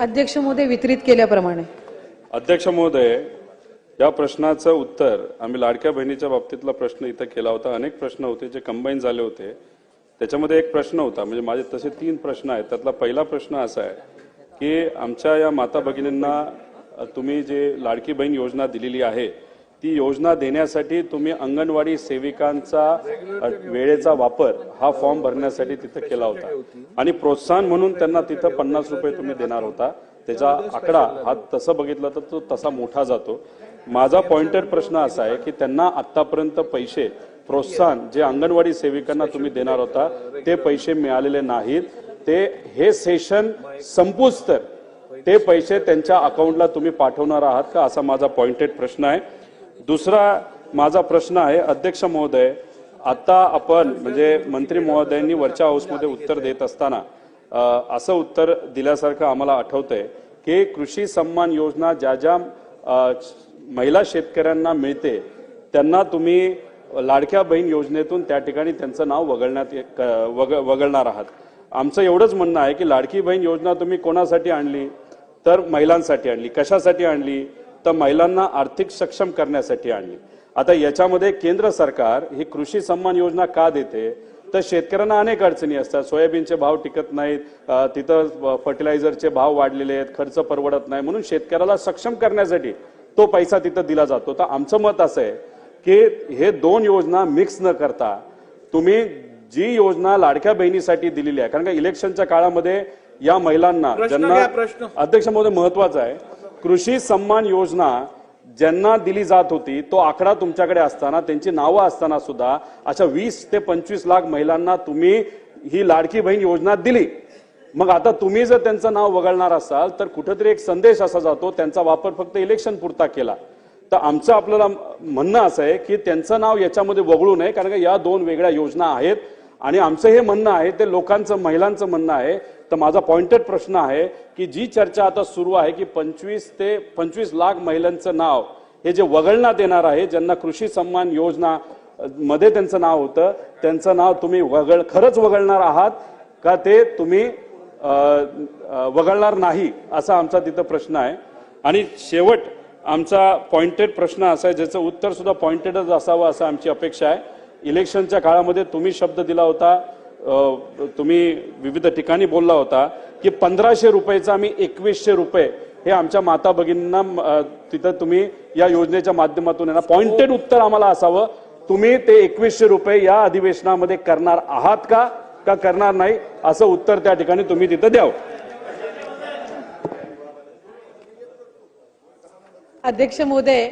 अध्यक्ष महोदय वितरित केल्याप्रमाणे. अध्यक्ष महोदय या प्रश्नाचं उत्तर आम्ही लाडक्या बहिणीच्या बाबतीतला प्रश्न इथं केला होता. अनेक प्रश्न होते जे कंबाईन झाले होते. त्याच्यामध्ये एक प्रश्न होता म्हणजे माझे तसे तीन प्रश्न आहेत. त्यातला पहिला प्रश्न असा आहे की आमच्या या माता भगिनींना तुम्ही जे लाडकी बहीण योजना दिलेली आहे ती योजना देण्यासाठी तुम्ही अंगणवाडी सेविकांचा वेळेचा वापर हा फॉर्म भरण्यासाठी तिथं केला होता. आणि प्रोत्साहन म्हणून त्यांना तिथं पन्नास रुपये तुम्ही देणार होता. त्याचा आकडा हा तसं बघितलं तर तो तसा मोठा जातो. माझा पॉइंटेड प्रश्न असा आहे की त्यांना आतापर्यंत पैसे प्रोत्साहन जे अंगणवाडी सेविकांना तुम्ही देणार होता ते पैसे मिळालेले नाहीत. ते हे सेशन संपूच तर ते पैसे त्यांच्या अकाउंटला तुम्ही पाठवणार आहात का? असा माझा पॉइंटेड प्रश्न आहे. दुसरा माझा प्रश्न आहे अध्यक्ष महोदय आता आपण म्हणजे मंत्री महोदयांनी वरच्या हाऊसमध्ये उत्तर देत असताना असं उत्तर दिल्यासारखं आम्हाला आठवतंय की कृषी सन्मान योजना ज्या ज्या महिला शेतकऱ्यांना मिळते त्यांना तुम्ही लाडक्या बहीण योजनेतून त्या ठिकाणी त्यांचं नाव वगळण्यात ये- क- वग वगळणार आहात. आमचं एवढंच म्हणणं आहे की लाडकी बहीण योजना तुम्ही कोणासाठी आणली? तर महिलांसाठी आणली. कशासाठी आणली? तर महिलांना आर्थिक सक्षम करण्यासाठी आणली. आता याच्यामध्ये केंद्र सरकार ही कृषी सन्मान योजना का देते? तर शेतकऱ्यांना अनेक अडचणी असतात. सोयाबीनचे भाव टिकत नाहीत. तिथं फर्टिलायझरचे भाव वाढलेले आहेत. खर्च परवडत नाही. म्हणून शेतकऱ्याला सक्षम करण्यासाठी तो पैसा तिथं दिला जातो. तर आमचं मत असं आहे की हे दोन योजना मिक्स न करता तुम्ही जी योजना लाडक्या बहिणीसाठी दिलेली आहे कारण का इलेक्शनच्या काळामध्ये या महिलांना ज्यांना अध्यक्ष महोदय महत्त्वाचा आहे. कृषी सन्मान योजना ज्यांना दिली जात होती तो आकडा तुमच्याकडे असताना त्यांची नावं असताना सुद्धा अशा वीस ते पंचवीस लाख महिलांना तुम्ही ही लाडकी बहीण योजना दिली. मग आता तुम्ही जर त्यांचं नाव वगळणार असाल तर कुठेतरी एक संदेश असा जातो त्यांचा वापर फक्त इलेक्शन पुरता केला. तर आमचं आपल्याला म्हणणं असं आहे की त्यांचं नाव याच्यामध्ये वगळू नये कारण का या दोन वेगळ्या योजना आहेत. आणि आमचं हे म्हणणं आहे ते लोकांचं महिलांचं म्हणणं आहे तर माझा पॉइंटेड प्रश्न आहे की जी चर्चा आता सुरू आहे की पंचवीस ते पंचवीस लाख महिलांचं नाव हे जे वगळण्यात येणार आहे ज्यांना कृषी सन्मान योजना मध्ये त्यांचं नाव होतं त्यांचं नाव तुम्ही वगळ खरंच वगळणार आहात का ते तुम्ही वगळणार नाही असा आमचा तिथं प्रश्न आहे. आणि शेवट आमचा पॉइंटेड प्रश्न असा आहे ज्याचं उत्तर सुद्धा पॉइंटेडच असावं असं आमची अपेक्षा आहे. इलेक्शनच्या काळामध्ये तुम्ही शब्द दिला होता तुम्ही विविध ठिकाणी बोलला होता की पंधराशे रुपयेचा आम्ही एकवीसशे रुपये हे आमच्या माता भगिनींना तिथं तुम्ही या योजनेच्या माध्यमातून येणार पॉइंटेड उत्तर आम्हाला असावं. तुम्ही ते एकवीसशे रुपये या अधिवेशनामध्ये करणार आहात का का करणार नाही असं उत्तर त्या ठिकाणी तुम्ही तिथं द्यावं. अध्यक्ष महोदय